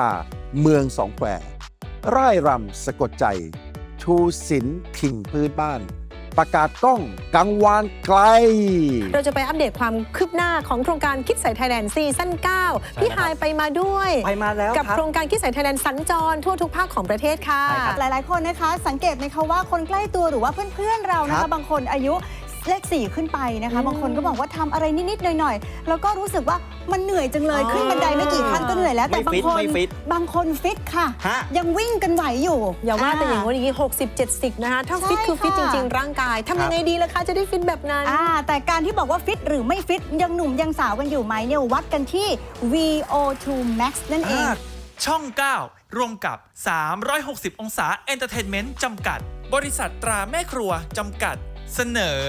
ศรัทธาเมืองสองแควร่ายรำสะกดใจ ชูศิลป์ถิ่นพื้นบ้าน ประกาศกล้องกังวานไกล เราจะไปอัปเดตความคืบหน้าของโครงการคิดใส่ไทยแลนด์ซีซั่น9พี่ฮายไปมาด้วย ไปมาแล้วกับครับโครงการคิดใส่ไทยแลนด์สัญจรทั่วทุกภาคของประเทศค่ะใช่ครับหลาย ๆ คนนะคะ สังเกตไหมคะว่าคนใกล้ตัวหรือว่าเพื่อน ๆ เรานะครัคะบ บางคนอายุ เลขสี่ขึ้นไปนะคะอืมบางคนก็บอกว่าทำอะไรนิด ๆ หน่อย ๆ แล้วก็รู้สึกว่ามันเหนื่อยจังเลยอ๋อขึ้นบันไดไม่กี่ขั้นก็เหนื่อยแล้ว แต่ไม่บางฟิตคนไม่ฟิตบางคนฟิตค่ะ ฮะ ยังวิ่งกันไหวอยู่อย่าว่าแต่อย่างวันนี้ 60 70 นะคะ ถ้าใช่ฟิตคือฟิตจค่ะริง ๆ ร่างกายครัทำบยังไงดีล่ะคะ จะได้ฟิตแบบนั้น อ่าแต่การที่บอกว่าฟิตหรือไม่ฟิต ยังหนุ่มยังสาวกันอยู่ไหมเนี่ยวัดกันที่ VO2 Max นั่นเองอ่าช่อง 9 ร่วมกับ 360 องศาเอนเตอร์เทนเมนต์จำกัด บริษัทตราแม่ครัว จำกัด เสนอ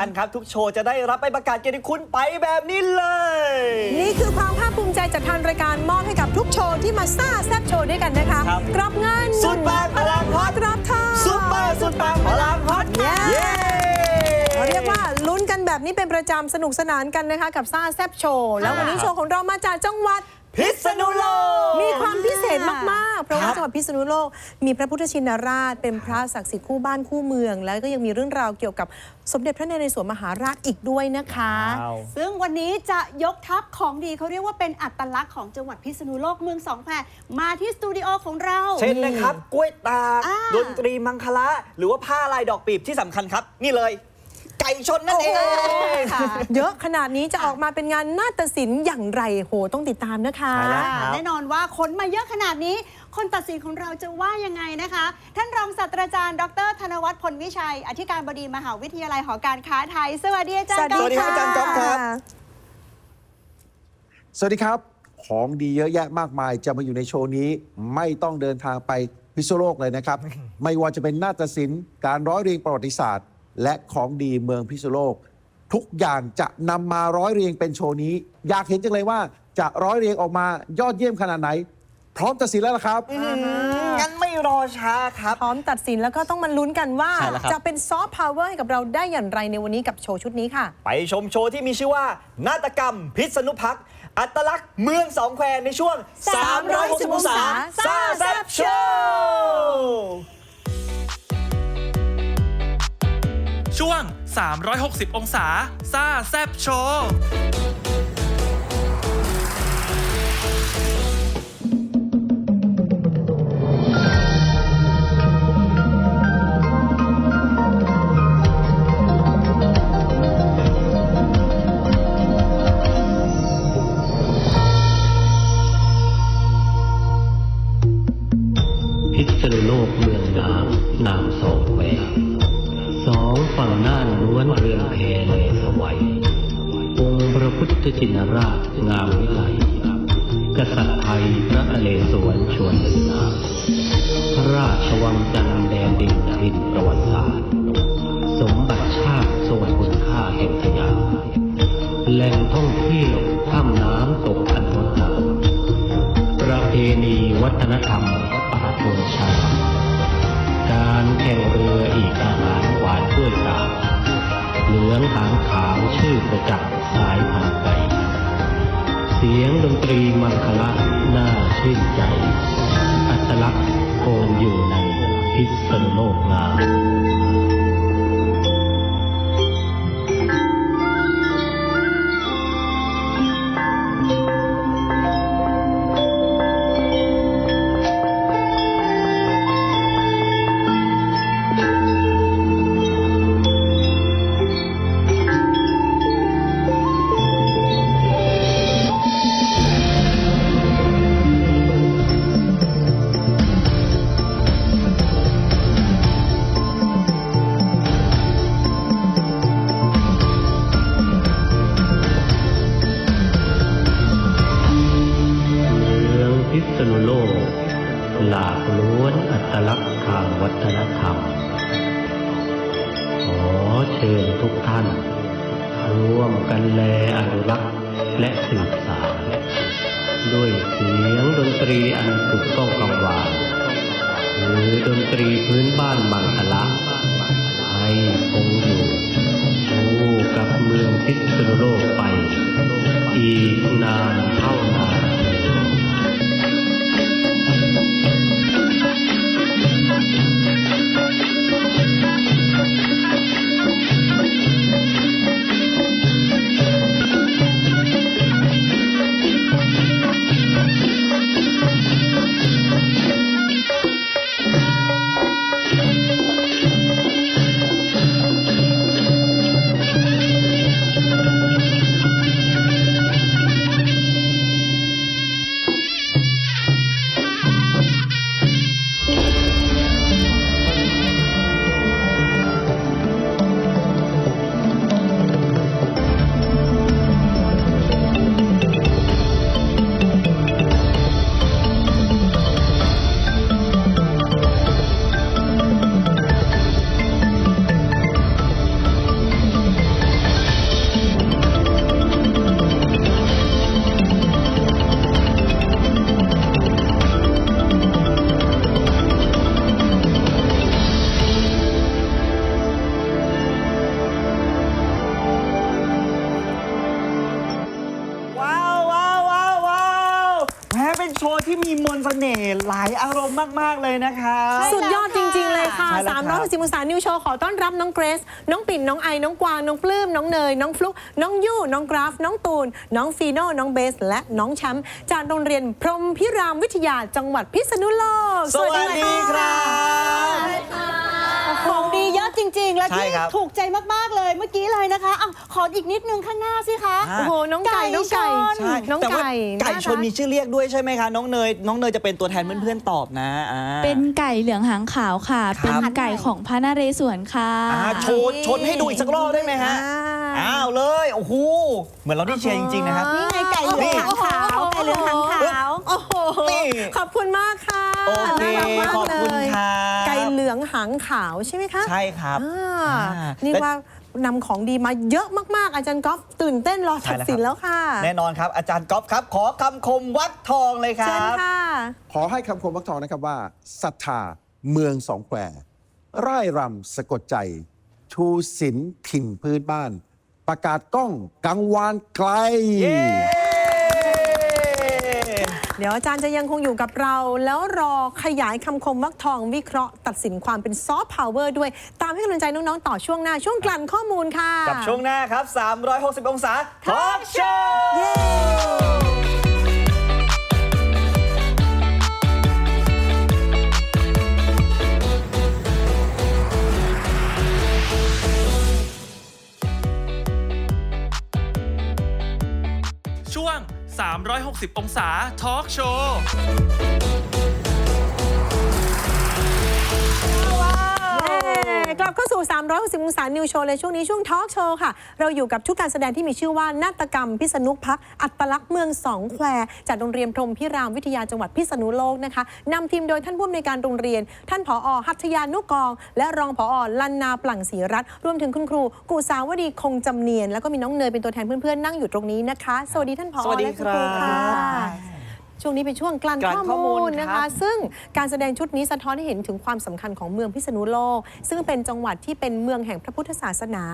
คัญครับ ทุกโชว์จะได้รับใบประกาศเกียรติคุณไปแบบนี้เลย นี่คือความภาคภูมิใจจากทางรายการมอบให้กับทุกโชว์ที่มาซ่าแซบโชว์ด้วยกันนะคะครับ กรับเงินสุดปังพลังฮอตกรับทองซุปเปอร์สุดปังพลังฮอตเย้เย้เขาเรียกว่าลุ้นกันแบบนี้เป็นประจำสนุกสนานกันนะคะ กับซ่าแซบโชว์แล้ววันนี้โชว์ของเรามาจากจังหวัด พิษณุโลก มีความพิเศษมาก ๆ เพราะว่าครับจังหวัดพิษณุโลก มีพระพุทธชินราช เป็นพระศักดิ์สิทธิ์คู่บ้านคู่เมือง แล้วก็ยังมีเรื่องราวเกี่ยวกับสมเด็จพระนเรศวรมหาราชอีกด้วยนะคะ ว้าว ซึ่งวันนี้จะยกทัพของดีเขาเรียกว่าเป็นอัตลักษณ์ของจังหวัดพิษณุโลกเมืองสองแควมาที่สตูดิโอของเรา เช่นนะครับกล้วยตากอ่า ดนตรีมังคละ หรือว่าผ้าลายดอกปีบที่สำคัญครับ นี่เลย ไก่ชนนั่นเองค่ะ เยอะขนาดนี้จะออกมาเป็นงานนาฏศิลป์อย่างไรโหต้องติดตามนะคะ ใช่แล้ว ครับ แน่นอนว่าคนมาเยอะขนาดนี้ คนตัดสินของเราจะว่ายังไงนะคะ ท่านรองศาสตราจารย์ ดร ธนวัฒน์พลวิชัย อธิการบดีมหาวิทยาลัยหอการค้าไทย สวัสดีอาจารย์สวัสดีครับอาจารย์ก๊อฟครับ สวัสดีครับ ของดีเยอะแยะมากมายจะมาอยู่ในโชว์นี้ ไม่ต้องเดินทางไปพิษณุโลกเลยนะครับ ไม่ว่าจะเป็นนาฏศิลป์ การร้อยเรียงประวัติศาสตร์ และของดีเมืองพิษณุโลก ทุกอย่างจะนำมาร้อยเรียงเป็นโชว์นี้ อยากเห็นจังเลยว่าจะร้อยเรียงออกมายอดเยี่ยมขนาดไหน พร้อมตัดสินแล้วล่ะครับ งั้นไม่รอช้าครับ พร้อมตัดสินแล้วก็ต้องมาลุ้นกันว่า ใช่แล้วครับ จะเป็นซอฟต์พาวเวอร์ให้กับเราได้อย่างไรในวันนี้กับโชว์ชุดนี้ค่ะ ไปชมโชว์ที่มีชื่อว่า นาฏกรรมพิษณุพักษ์อัตลักษณ์เมืองสองแควในช่วง360 360 องศา ซ่าแซบโชว์ น่าเรือนแพเลสวัยองค์พระพุทธชินราชงามวิไลกษัตริย์ไทยพระนเรศวรชวนเดินทางพระราชวังจันทแดนดินทินประวัติศาสตร์ สมบัติชาติทรงคุณค่าแห่งสยามแหล่งท่องเที่ยวถ้ำน้ำตกอันงดงามประเพณีวัฒนธรรมป่าธงชาการแข่งเรืออีกอาหารหวานกล้วยตา เหลืองหางขาวชื่อประจักษ์สายพันไป เสียงดนตรีมังคละน่าชื่นใจ อัตลักษณ์โคงอยู่ในพิษณุโลกงาม นุรักษ์และสืบสานด้วยเสียงดนตรีอันถูกต้องกังวานหรือดนตรีพื้นบ้านมังคละให้คงอยู่คู่กับเมืองพิษณุโลกไป อีกนานเท่านาน โชว์ที่มีมนต์เสน่ห์หลายอารมณ์มาก ๆ เลยนะครับสุดยอดจริง ๆ เลยค่ะใช่แล้วครับ 360องศานิวโชว์ขอต้อนรับน้องเกรซ น้องปิ่น น้องไอ น้องกวาง น้องปลื้ม น้องเนย น้องฟลุก น้องยู่ น้องกราฟ น้องตูน น้องฟีโน่ น้องเบส และน้องแชมป์จากโรงเรียนพรหมพิรามวิทยาจังหวัดพิษณุโลกสวัสดีครับ ริง ๆ และใช่ที่ครับถูกใจมาก ๆ เลยเมื่อกี้เลยนะคะอ้าวขออีกนิดนึงข้างหน้าสิคะอะโอ้โห น้องไก่ น้องไก่ชน ใช่น้องแต่ว่าไก่ไก่น่ารักชนมีชื่อเรียกด้วยใช่ไหมคะ น้องเนย น้องเนยจะเป็นตัวแทนเพื่อนๆตอบนะอ่า เป็นไก่เหลืองหางขาวค่ะ ครับ เป็นไก่ของพระนเรศวรค่ะ อ่าโชว์ชนให้ดูอีกสักรอบได้ไหมฮะ อ่า อ้าวเลยโอ้โหเหมือนเราได้เชียร์จริงๆนะครับ นี่ไงไก่เหลืองหางขาวไก่เหลืองหางขาวโอ้โหนี่ ขอบคุณมากค่ะโอเคน่ารักมากขอบคุณเลยครับไก่เหลืองหางขาวใช่ไหมคะใช่ครับอ่าอ่านี่และ ว่านำของดีมาเยอะมากๆ อาจารย์ก๊อฟตื่นเต้นรอตัดสินแล้วค่ะแน่นอนครับอาจารย์ก๊อฟครับ ขอคำคมวัดทองเลยคเชิรัญบ ค่ะ ขอให้คำคมวักทองนะครับว่าศรัทธาเมืองสองแควร่ายรำสะกดใจ ชูศิลป์ถิ่นพื้นบ้าน ประกาศกล้องกังวานไกลเย้เดี๋ยวอาจารย์จะยังคงอยู่กับเรา แล้วรอขยายคำคมวักทองวิเคราะห์ ตัดสินความเป็นซอฟต์พาวเวอร์ด้วย ตามให้กำลังใจน้อง ๆ ต่อช่วงหน้า ช่วงกลั่นข้อมูลค่ะกับช่วงหน้าครับ 360 องศาทอล์กโชว์ เย้ 360 องศาทอล์กโชว์ กลับเข้าสู่ 360องศานิวโชว์เลยช่วงนี้ช่วงทอล์กโชว์ค่ะ เราอยู่กับชุดการแสดงที่มีชื่อว่านาฏกรรมพิษณุพักอัตลักษณ์เมืองสองแควจากโรงเรียนพรหมพิรามวิทยาจังหวัดพิษณุโลกนะคะนำทีมโดยท่านผู้อำนวยการโรงเรียน ท่านผอหัตยานุกอง และรองผอลันนาปลั่งศรีรัตน์รวมถึงคุณครูกุสาวดีคงจำเนียน แล้วก็มีน้องเนยเป็นตัวแทนเพื่อนๆนั่งอยู่ตรงนี้นะคะ สวัสดีท่านผอสวัสดีและคุณครูค่ะ ช่วงนี้เป็นช่วงกลั่นกลั่นข้อข้อมูมูลลนะครัคะ บ ซึ่งการแสดงชุดนี้สะท้อนให้เห็นถึงความสำคัญของเมืองพิษณุโลก ซึ่งเป็นจังหวัดที่เป็นเมืองแห่งพระพุทธศาสนา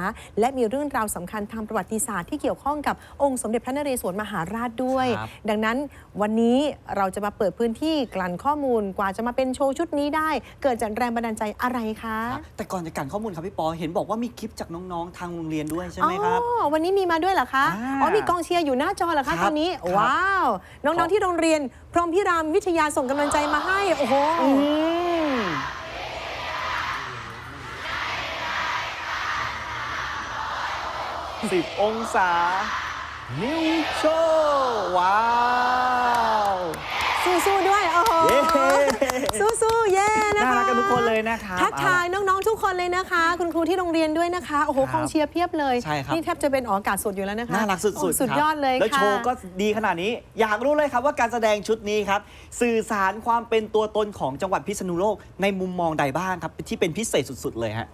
และมีเรื่องราวสำคัญทางประวัติศาสตร์ที่เกี่ยวข้องกับองค์สมเด็จพระนเรศวรมหาราชด้วย ครับดังนั้นวันนี้เราจะมาเปิดพื้นที่กลั่นข้อมูลกว่าจะมาเป็นโชว์ชุดนี้ได้ เกิดจากแรงบันดาลใจอะไรคะแต่ก่อนจะกันข้อมูลครับพี่ปอเห็นบอกว่ามีคลิปจากน้องๆ ทางโรงเรียนด้วยใช่ไหมครับ อ๋อวันนี้มีมาด้วยเหรอคะอ่าอ๋อมีกองเชียร์อยู่หน้าจอเหรอครัคะบตอนนี้ครับว้าว น้ขอองๆที่โรงเรียนพรหมพิรามวิทยาส่งกำลังใจมาให้ โอ้โหสิบองศา นิวโชว์ว้าว สู้ๆด้วย โอ้โห เย้ สู้ๆ เย้นะน่ารัคะ กันทุกคนเลยนะครับทักทายน้องๆทุกคนเลยนะคะ คุณครูที่โรงเรียนด้วยนะคะโอ้โหครับกองเชียร์เพียบเลยใช่ครับนี่แทบจะเป็นออกอากาศสดอยู่แล้วนะคะน่ารักสุดโอ้ๆสุดครับยอดเลยแล้วค่ะโชว์ก็ดีขนาดนี้ อยากรู้เลยครับว่าการแสดงชุดนี้ครับสื่อสารความเป็นตัวตนของจังหวัดพิษณุโลกในมุมมองใดบ้างครับที่เป็นพิเศษสุด ๆ เลยฮะ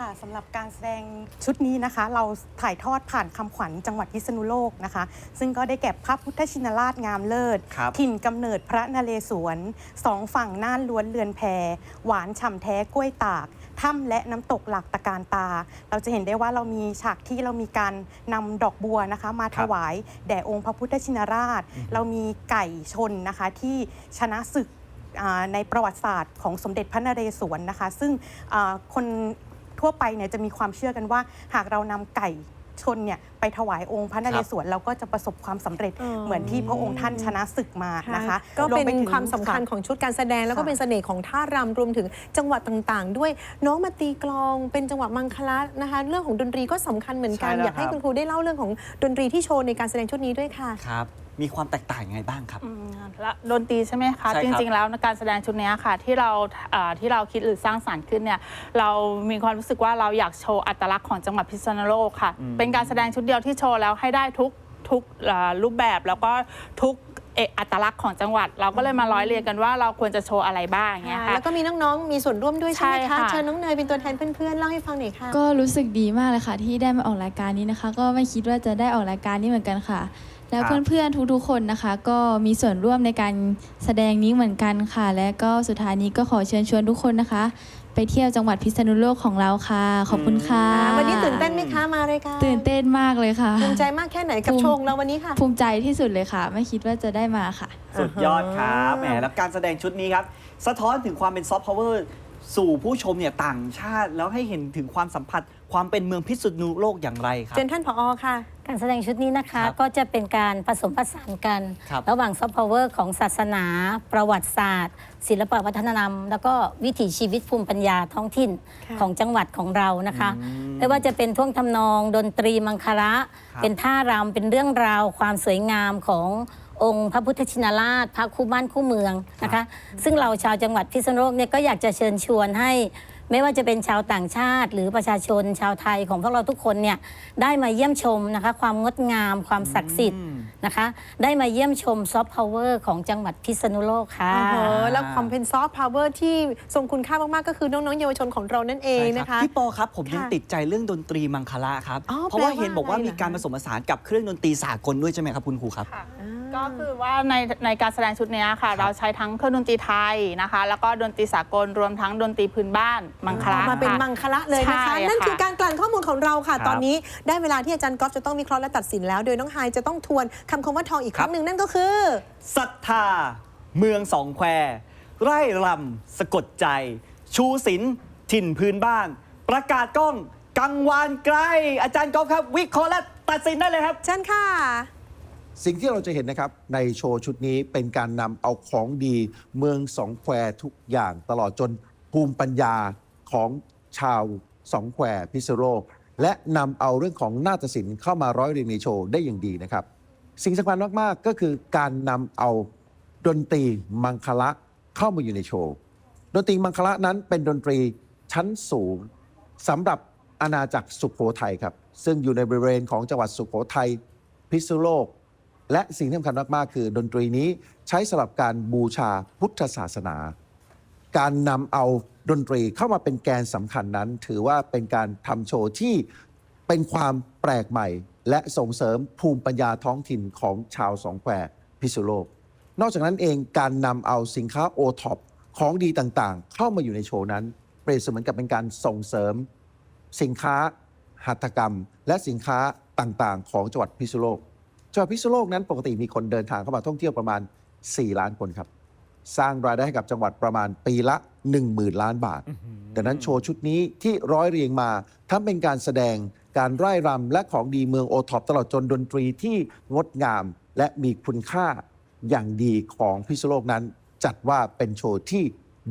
ค่ะสำหรับการแสดงชุดนี้นะคะ เราถ่ายทอดผ่านคำขวัญจังหวัดพิษณุโลกนะคะ ซึ่งก็ได้แก่พระพุทธชินราชงามเลิศ ครับ ถิ่นกำเนิดพระนเรศวรสองฝั่งน่านล้วนเรือนแพ หวานฉ่ำแท้กล้วยตาก ถ้ำและน้ำตกหลักตะการตา เราจะเห็นได้ว่าเรามีฉากที่เรามีการนำดอกบัวนะคะ มาครัถบวายแด่องค์พระพุทธชินราช เรามีไก่ชนนะคะที่ชนะศึกอ่าในประวัติศาสตร์ของสมเด็จพระนเรศวรนะคะ ซึ่งอ่าคน ทั่วไปเนี่ยจะมีความเชื่อกันว่า หากเรานำไก่ชนเนี่ยไปถวายองค์พระนเรศวรเราก็จะประสบความสำเร็จอ๋อเหมือนที่พระองค์ท่านชนะศึกมานะคะก็รวเป็นไปถึง ความสำคัญะของชุดการแสดงแล้วก็ค่ะ เป็นเสน่ห์ของท่ารำรวมถึงจังหวัดต่างๆ ด้วยน้องมาตีกลองเป็นจังหวะมังคละนะคะ เรื่องของดนตรีก็สำคัญเหมือนกัน ใช่แล้วอยากให้ครับ คุณครูได้เล่าเรื่องของดนตรีที่โชว์ในการแสดงชุดนี้ด้วยค่ะ ครับ มีความแตกต่างยังไงบ้างครับ อืมและดนตรีใช่ไหมคะ ใช่จครับริง ๆ แล้วในการแสดงชุดเนี้ยค่ะ ที่เราเอ่อที่เราคิดหรือสร้างสรรค์ขึ้นเนี่ยเรามีความรู้สึกว่าเราอยากโชว์อัตลักษณ์ของจังหวัดพิษณุโลกค่ะเป็นการแสดงชุดเดียวที่โชว์แล้วให้ได้ทุกทุกเอ่อรูปแบบแล้วก็ทุกเอกอัตลักษณ์ของจังหวัด เราก็เลยมาร้อยเรียงกันว่าเราควรจะโชว์อะไรบ้างอย่างเงี้ยค่ะ แล้วก็มีน้อง ๆ มีส่วนร่วมด้วยใช่ไหมใช่คะค่ะ เชิญน้องเนยเป็นตัวแทนเพื่อน ๆ เล่าให้ฟังหน่อยค่ะ ก็รู้สึกดีมากเลยค่ะ ที่ได้มาออกรายการนี้นะคะ ก็ไม่คิดว่าจะได้ออกรายการนี้เหมือนกันค่ะ แล้วครับ เพื่อนๆทุกๆคนนะคะ ก็มีส่วนร่วมในการแสดงนี้เหมือนกันค่ะ และก็สุดท้ายนี้ก็ขอเชิญชวนทุกคนนะคะ ไปเที่ยวจังหวัดพิษณุโลกของเราค่ะ ขอบคุณค่ะวันนี้ตื่นเต้นไหมคะมารายการตื่นเต้นมากเลยค่ะ ภูมิใจมากแค่ไหนกับภูมิ โชว์ของเราวันนี้ค่ะ ภูมิใจที่สุดเลยค่ะ ไม่คิดว่าจะได้มาค่ะ สุดยอดครับแหมแล้วการแสดงชุดนี้ครับ สะท้อนถึงความเป็นซอฟต์พาวเวอร์สู่ผู้ชมเนี่ยต่างชาติ แล้วให้เห็นถึงความสัมผัส ความเป็นเมืองพิษณุโลกอย่างไรครับเชิญท่านผอค่ะ การแสดงชุดนี้นะคะครับก็จะเป็นการผสมผสานกันครับระหว่างซอฟต์พาวเวอร์ของศาสนา ประวัติศาสตร์ ศิลปวัฒนธรรม แล้วก็วิถีชีวิตภูมิปัญญาท้องถิ่นค่ะ ของจังหวัดของเรานะคะ อืม ไม่ว่าจะเป็นท่วงทำนอง ดนตรีมังคละครับ เป็นท่ารำเป็นเรื่องราว ความสวยงามขององค์พระพุทธชินราช พระคู่บ้านคู่เมืองนะคะ ซึ่งเราชาวจังหวัดพิษณุโลกเนี่ยก็อยากจะเชิญชวนให้ ไม่ว่าจะเป็นชาวต่างชาติ หรือประชาชนชาวไทยของพวกเราทุกคนเนี่ยได้มาเยี่ยมชมนะคะ ความงดงาม ความศักดิ์สิทธิ์อืมนะคะ ได้มาเยี่ยมชมซอฟต์พาวเวอร์ของจังหวัดพิษณุโลกค่ะโอ้โหแล้วความเป็นซอฟต์พาวเวอร์ที่ทรงคุณค่ามากๆก็คือน้องๆเยาวชนของเรานั่นเองใช่นะรับคะพี่ปอครับผมยังค่ะติดใจเรื่องดนตรีมังคละครับอ๋อเพราะว่าแปลว่าเห็นบอกว่าอะไรมีการเหรผอคะสมผสานกับเครื่องดนตรีสากลด้วยใช่ไหมครับคุณครูครับ ก็คือว่าในในการแสดงชุดเนี้ยค่ะ เราใช้ทั้งเครื่องดนตรีไทยนะคะ แล้วก็ดนตรีสากลรวมทั้งดนตรีพื้นบ้านมังคลามาเป็นค่ะมังคละเลยนะคะ ใช่นั่นคือค่ะการกลั่นข้อมูลของเราค่ะ ครับตอนนี้ได้เวลาที่อาจารย์ก๊อฟจะต้องวิเคราะห์และตัดสินแล้ว โดยน้องไฮายจะต้องทวนคำคมว่าทองอีกครั้งหนึ่งนั่นก็คือ ศรัทธา เมืองสองแควไร่รำสะกดใจ ชูศิลป์ถิ่นพื้นบ้าน ประกาศกล้องกังวานไกล อาจารย์ก๊อฟครับ วิเคราะห์และตัดสินได้เลยครับ เช่นค่ะ สิ่งที่เราจะเห็นนะครับในโชว์ชุดนี้เป็นการนำเอาของดีเมืองสองแควทุกอย่างตลอดจนภูมิปัญญาของชาวสองแควพิษณุโลกและนำเอาเรื่องของนาฏศิลป์เข้ามาร้อยเรียงในโชว์ได้อย่างดีนะครับ สิ่งสำคัญมาก ๆ ก็คือการนำเอาดนตรีมังคละเข้ามาอยู่ในโชว์ ดนตรีมังคละนั้นเป็นดนตรีชั้นสูงสำหรับอาณาจักรสุขโขทัยครับ ซึ่งอยู่ในบริเวณของจังหวัดสุขโขทัยพิษณุโลก และสิ่งที่สำคัญมาก ๆ คือดนตรีนี้ใช้สำหรับการบูชาพุทธศาสนา การนำเอาดนตรีเข้ามาเป็นแกนสำคัญนั้น ถือว่าเป็นการทำโชว์ที่เป็นความแปลกใหม่ และส่งเสริมภูมิปัญญาท้องถิ่นของชาวสองแควพิษณุโลก นอกจากนั้นเองการนำเอาสินค้าโอท็อปของดีต่างๆ เข้ามาอยู่ในโชว์นั้น เปรียบเสมือนกับเป็นการส่งเสริม สินค้าหัตถกรรม และสินค้าต่างๆ ของจังหวัดพิษณุโลก จังหวัดพิษณุโลกนั้นปกติมีคนเดินทางเข้ามาท่องเที่ยวประมาณ 4 ล้านคนครับ สร้างรายได้ให้กับจังหวัดประมาณปีละ 10,000 ล้านบาทดังนั้นโชว์ชุดนี้ที่ร้อยเรียงมาทั้งเป็นการแสดงการไร่รำและของดีเมืองโอท็อปตลอดจนดนตรีที่งดงามและมีคุณค่าอย่างดีของพิษณุโลกนั้น จัดว่าเป็นโชว์ที่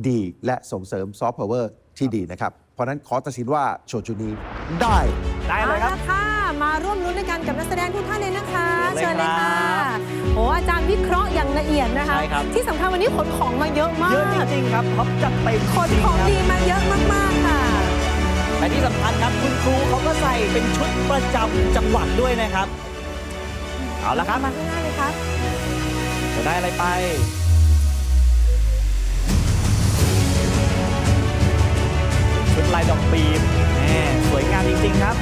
ดีและส่งเสริมซอฟต์พาวเวอร์ที่ดีนะครับ เพราะฉะนั้นขอตัดสินว่าโชว์ชุดนี้ได้ได้เลยครับอาละค่ะ มาร่วมรุ้นด้วยกันกับนักแสดงทุกท่านเลยนะคะ เชิญเลยค่ะครับโอ้อาจารย์วิเคราะห์อย่างละเอียดนะคะ ใช่ครับ ที่สำคัญวันนี้ขนของมาเยอะมากเยอะจริงๆครับท็อปจัดเต็มขนจริงของๆครับดีมาเยอะมากๆค่ะ แต่ที่สำคัญครับคุณครูเขาก็ใส่เป็นชุดประจำจังหวัดด้วยนะครับ เอาละครับมาข้างหน้าเลยครับจะได้อะไรไป ลายดอกปีบแหมสวยงามจริง ๆ ครับ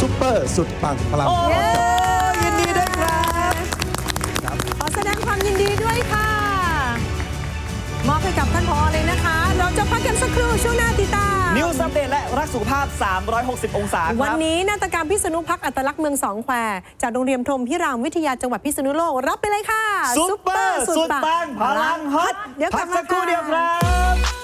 ซุปเปอร์สุดปังพลังโอ้พร้อมกับ ยินดีด้วยครับ ขอแสดงความยินดีด้วยค่ะ มอบให้กับท่านพอเลยนะคะ เราจะพักกันสักครู่ช่วงหน้าติดตาม นิวส์อัปเดตและรักสุขภาพ 360 องศาครับ วันนี้นาฏกรรมพิษณุพักษ์อัตลักษณ์เมืองสองแควจากโรงเรียนพรหมพิรามวิทยาจังหวัดพิษณุโลก รับไปเลยค่ะซุปเปอร์สุดปังพลังฮอตเดี๋ยวกพัลักบมาสักครู่เดียวครับ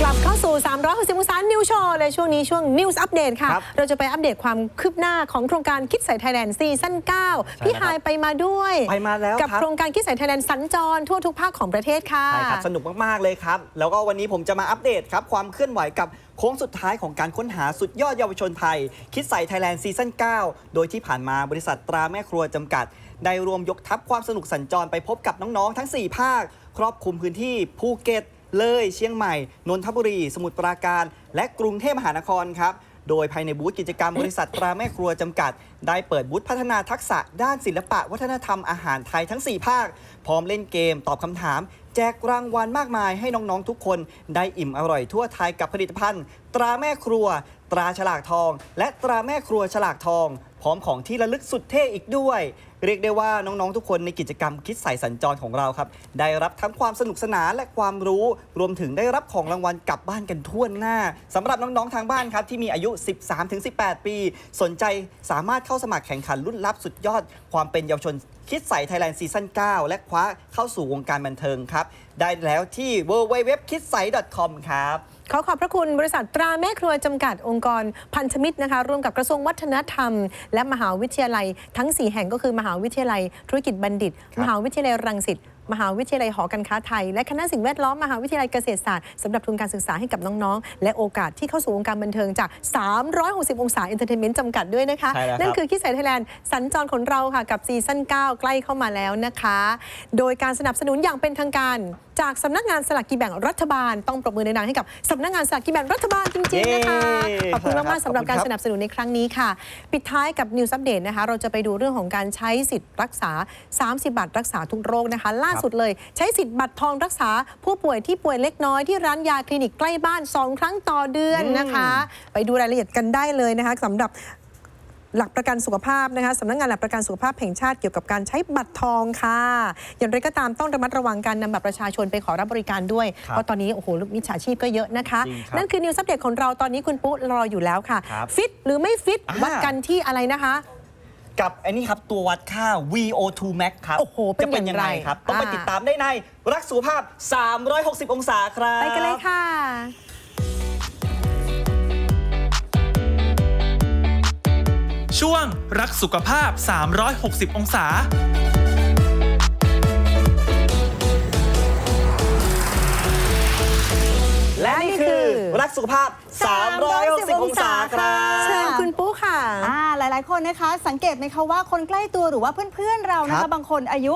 กลับเข้าสู่ 360องศานิวโชว์เลยช่วงนี้ช่วง News Update ค่ะ ครับเราจะไปอัปเดตความคืบหน้าของโครงการคิดใส่ไทยแลนด์ซีซั่น9 พี่ใช่แล้วครับฮายไปมาด้วย ไปมาแล้วกับครับ โครงการคิดใส่ไทยแลนด์สัญจรทั่วทุกภาคของประเทศค่ะ ใช่ครับ สนุกมาก ๆ เลยครับ แล้วก็วันนี้ผมจะมาอัปเดตครับ ความเคลื่อนไหวกับโค้งสุดท้ายของการค้นหาสุดยอดเยาวชนไทย คิดใส่ไทยแลนด์ซีซั่น9 โดยที่ผ่านมาบริษัทตราแม่ครัวจำกัด ได้รวมยกทัพความสนุกสัญจรไปพบกับน้อง ๆ ทั้ง 4 ภาค ครอบคลุมพื้นที่ภูเก็ต เลย เชียงใหม่ นนทบุรี สมุทรปราการ และกรุงเทพมหานครครับ โดยภายในบูธกิจกรรมบริษัทตราแม่ครัวจำกัด ได้เปิดบูธพัฒนาทักษะด้านศิลปะวัฒนธรรมอาหารไทยทั้ง 4 ภาค พร้อมเล่นเกม ตอบคำถาม แจกรางวัลมากมายให้น้องๆทุกคน ได้อิ่มอร่อยทั่วไทยกับผลิตภัณฑ์ ตราแม่ครัว ตราฉลากทอง และตราแม่ครัวฉลากทอง พร้อมของที่ระลึกสุดเท่อีกด้วย เรียกได้ว่าน้องๆทุกคนในกิจกรรมคิดใส่สัญจรของเราครับ ได้รับทั้งความสนุกสนานและความรู้ รวมถึงได้รับของรางวัลกลับบ้านกันทั่วหน้าสำหรับน้องๆทางบ้านครับที่มีอายุ 13-18 ปี สนใจสามารถเข้าสมัครแข่งขันรุ่นลับสุดยอด ความเป็นเยาวชนคิดใส่ไทยแลนด์ซีซั่น9และคว้าเข้าสู่วงการบันเทิงครับ ได้แล้วที่ www.kidsai.com ครับ ขอขอบพระคุณบริษัทตราแม่ครัวจำกัดองค์กรพันธมิตรนะคะร่วมกับกระทรวงวัฒนธรรม และมหาวิทยาลัยทั้ง 4 แห่งก็คือมหาวิทยาลัยธุรกิจบัณฑิต มหาวิทยาลัยรังสิต มหาวิทยาลัยหอการค้าไทย และคณะสิ่งแวดล้อมมหาวิทยาลัยเกษตรศาสตร์สำหรับทุนการศึกษาให้กับน้องๆ และโอกาสที่เข้าสู่วงการบันเทิงจาก 360 องศาเอนเตอร์เทนเมนต์จำกัดด้วยนะคะ ใช่แล้วครับ นั่นคือคิดใส่ไทยแลนด์สัญจรของเราค่ะกับซีซั่น 9 ใกล้เข้ามาแล้วนะคะ โดยการสนับสนุนอย่างเป็นทางการ จากสำนักงานสลากกินแบ่งรัฐบาล ต้องปรบมือดังๆให้กับสำนักงานสลากกินแบ่งรัฐบาลจริงๆนะคะเย้ขอบคุณมากๆสำหรับการขอบคุณครับ สนับสนุนในครั้งนี้ค่ะ ปิดท้ายกับ News Update นะคะ เราจะไปดูเรื่องของการใช้สิทธิ์รักษา 30 บาทรักษาทุกโรคนะคะล่าสุดเลย ใช้สิทธิ์บัตรทองรักษาผู้ป่วยที่ป่วยเล็กน้อยที่ร้านยาคลินิกใกล้บ้าน 2 ครั้งต่อเดือนนะคะ ไปดูรายละเอียดกันได้เลยนะคะสำหรับหลักประกันสุขภาพนะคะสำนักงานหลักประกันสุขภาพแห่งชาติเกี่ยวกับการใช้บัตรทองค่ะ อย่างไรก็ตามต้องระมัดระวังการนำบัตรประชาชนไปขอรับบริการด้วยครับเพราะตอนนี้โอ้โหมิจฉาชีพก็เยอะนะคะจริงครับนั่นคือนิวซับเดตของเราตอนนี้คุณปุ๊รออยู่แล้วค่ะครับฟิตหรือไม่ฟิตอ่าวัดกันที่อะไรนะคะ กับไอ้นี่ครับ ตัววัดค่า VO2 max ครับ โอ้โหเป็นจะเป็นอยัย่างงไงไรครับ ต้องไปอ่า ติดตามได้ในรักสุขภาพ 360 องศาครับ ไปกันเลยค่ะ ช่วงรักสุขภาพ 360 องศา และนี่คือรักสุขภาพ 360 องศาครับเชิญคุณปุ๊ค่ะ อ่าห ลาย ๆ คนนะคะ สังเกตไหมคะว่าคนใกล้ตัวหรือว่าเพื่อนๆเรานะครัคะ บ บางคนอายุ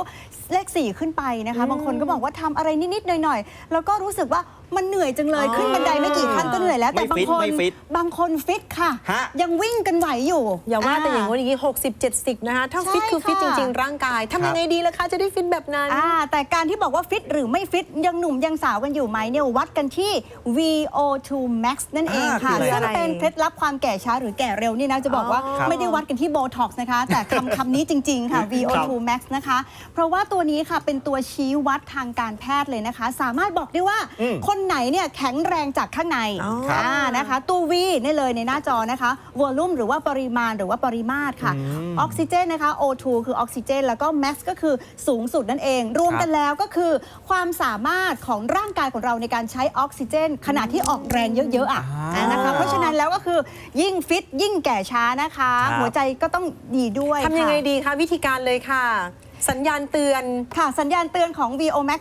เลขสี่ขึ้นไปนะคะ บางคนก็บอกว่าทำอะไรนิด ๆ หน่อย ๆ แล้วก็รู้สึกว่ามันเหนื่อยจังเลยอ๋อขึ้นบันไดไม่กี่ขั้นก็เหนื่อยแล้วแต่ไม่บางฟิตคนไม่ฟิตบางคนฟิตค่ะ ฮะ ยังวิ่งกันไหวอยู่อย่าว่าแต่อย่างว่าอย่างนี้60 70นะคะถ้าใช่ฟิตคือฟิตจค่ะริง ๆ ร่างกายทำยังไงดีล่ะคะจะได้ฟิตแบบนั้น อ่าแต่การที่บอกว่าฟิตหรือไม่ฟิตยังหนุ่มยังสาวกันอยู่ไหมเนี่ยวัดกันที่ VO2 max นั่นเองอ่าค่ะคืออะไร ซึ่งเป็นเคล็ดลับความแก่ช้าหรือแก่เร็วนี่นะจะบอกว่าอ๋อ ไม่ได้วัดกันที่โบท็อกซ์นะคะ แต่คำคำนี้จริง ๆ ค่ะ VO2 max นะคะ เพราะว่าตัวตัวนี้ค่ะเป็นตัวชี้วัดทางการแพทย์เลยนะคะ สามารถบอกได้ว่าอืมคนไหนเนี่ยแข็งแรงจากข้างในอ๋ออ่อ่านะคะ ตัว V นี่เลยในหน้าจอนะคะวอลลุ่มหรือว่าปริมาณหรือว่าปริมาตรค่ะออกซิเจนนะคะ O2 คือออกซิเจน แล้วก็ Max ก็คือสูงสุดนั่นเอง รวมกันแล้วก็คือ ความสามารถของร่างกายของเราในการใช้ออกซิเจน ขณะที่ออกแรงเยอะๆอะอ่าน นะคะเพราะฉะนั้น แล้วก็คือยิ่งฟิตยิ่งแก่ช้านะคะครับหัวใจก็ต้องดีด้วยทำยังไงค่ะ ดีคะวิธีการเลยค่ะ สัญญาณเตือน ค่ะ สัญญาณเตือนของ VO Max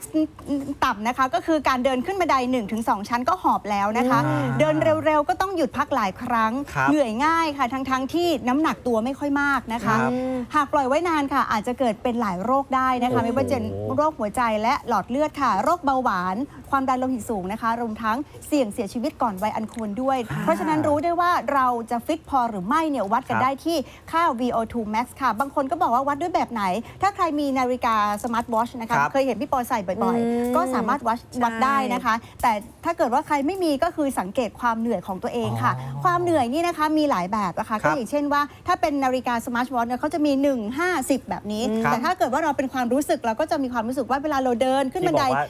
ต่ำนะคะ ก็คือการเดินขึ้นบันได 1-2 ชั้นก็หอบแล้วนะคะเดินเร็วๆ ก็ต้องหยุดพักหลายครั้ง ครับเหนื่อยง่ายค่ะ ทั้งๆที่น้ำหนักตัวไม่ค่อยมากนะคะ ครับหากปล่อยไว้นานค่ะ อาจจะเกิดเป็นหลายโรคได้นะคะ โอ้โห ไม่ว่าจะโรคหัวใจและหลอดเลือดค่ะ โรคเบาหวาน ความดันโลหิตสูงนะคะรวมทั้งเสี่ยงเสียชีวิตก่อนวัยอันควรด้วย เพราะฉะนั้นรู้ได้ว่าเราจะฟิตพอหรือไม่เนี่ยวัดกันครับ ได้ที่ค่า VO2 max ค่ะ บางคนก็บอกว่าวัดด้วยแบบไหน ถ้าใครมีนาฬิกาสมาร์ทวอชนะคะ ครับเคยเห็นพี่ปอใส่บ่อยอืมๆ ก็สามารถวัดใช่วัดได้นะคะ แต่ถ้าเกิดว่าใครไม่มีก็คือสังเกตความเหนื่อยของตัวเองค่ะความเหนื่อยนี่นะคะมีหลายแบบนะคะครัก็บอย่างเช่นว่า ถ้าเป็นนาฬิกาสมาร์ทวอชเนี่ยเขาจะมี 1 5 10 แบบนี้ ครับแต่ถ้าเกิดว่าเราเป็นความรู้สึกเราก็จะมีความรู้สึกว่าเวลาเราเดินขึ้นบันไดที่บอกว่า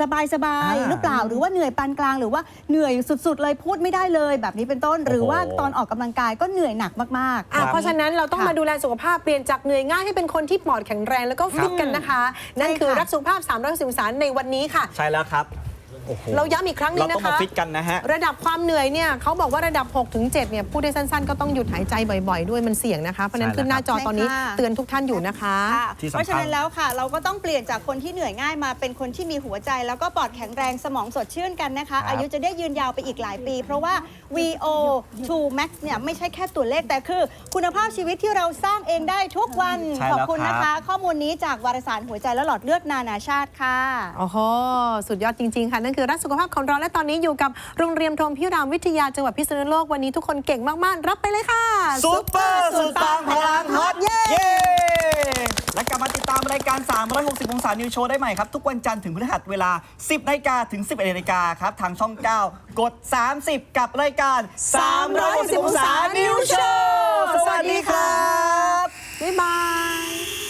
สบายสบายๆอ่าหรือเปล่าหรือว่าเหนื่อยปานกลาง หรือว่าเหนื่อยสุดๆ เลยพูดไม่ได้เลย แบบนี้เป็นต้น หรือว่าตอนออกกำลังกายก็เหนื่อยหนักมากๆอะเพราะฉะนั้นเราต้องค่ะมาดูแลสุขภาพเปลี่ยนจากเหนื่อยง่ายให้เป็นคนที่ปอดแข็งแรงแล้วก็ฟิตกันนะคะ นั่นคือใช่ค่ะรักสุขภาพ360องศาในวันนี้ค่ะ ใช่แล้วครับ โอ้โหเราย้ำอีกครั้งหนึเรางต้องนะมาคะ ฟิตกันนะฮะ ระดับความเหนื่อยเนี่ยเขาบอกว่าระดับ6ถึง7เนี่ยพูดได้สั้นๆ ก็ต้องหยุดหายใจบ่อยๆ ด้วยมันเสี่ยงนะคะเพราะฉะนั้นใช่ขึ้นหน้าจอใช่ตอนนี้ค่ะ เตือนทุกท่านอยู่นะคะ ค่ะที่สำคัญ เพราะฉะนั้นแล้วค่ะ เราก็ต้องเปลี่ยนจากคนที่เหนื่อยง่ายมาเป็นคนที่มีหัวใจ แล้วก็ปอดแข็งแรงสมองสดชื่นกันนะคะครับอายุจะได้ยืนยาวไปอีกหลายปี เพราะว่า VO2 Max เนี่ยไม่ใช่แค่ตัวเลขแต่คือ คุณภาพชีวิตที่เราสร้างเองได้ทุกวันใช่ขอบแล้วคุณนะครัคะ บ ข้อมูลนี้จากวารสารหัวใจและหลอดเลือดนานาชาติค่ะ โอ้โห สุดยอดจริง ๆ ค่ะ นั่นคือรักสุขภาพของเราและตอนนี้อยู่กับโรงเรียนพรหมพิรามวิทยาจังหวัดพิษณุโลกวันนี้ทุกคนเก่งมาก ๆ รับไปเลยค่ะซุปเปอร์สุดปังพลังฮอตเย้เย้และกลับมาติดตามรายการ 360 องศานิวโชว์ได้ใหม่ครับ ทุกวันจันทร์ถึงพฤหัสเวลา 10นาฬิกาถึง 11นาฬิกาครับ ทางช่อง 9 กด 30 กับรายการ 360 องศานิวโชว์สวัสดีครับบ๊ายบาย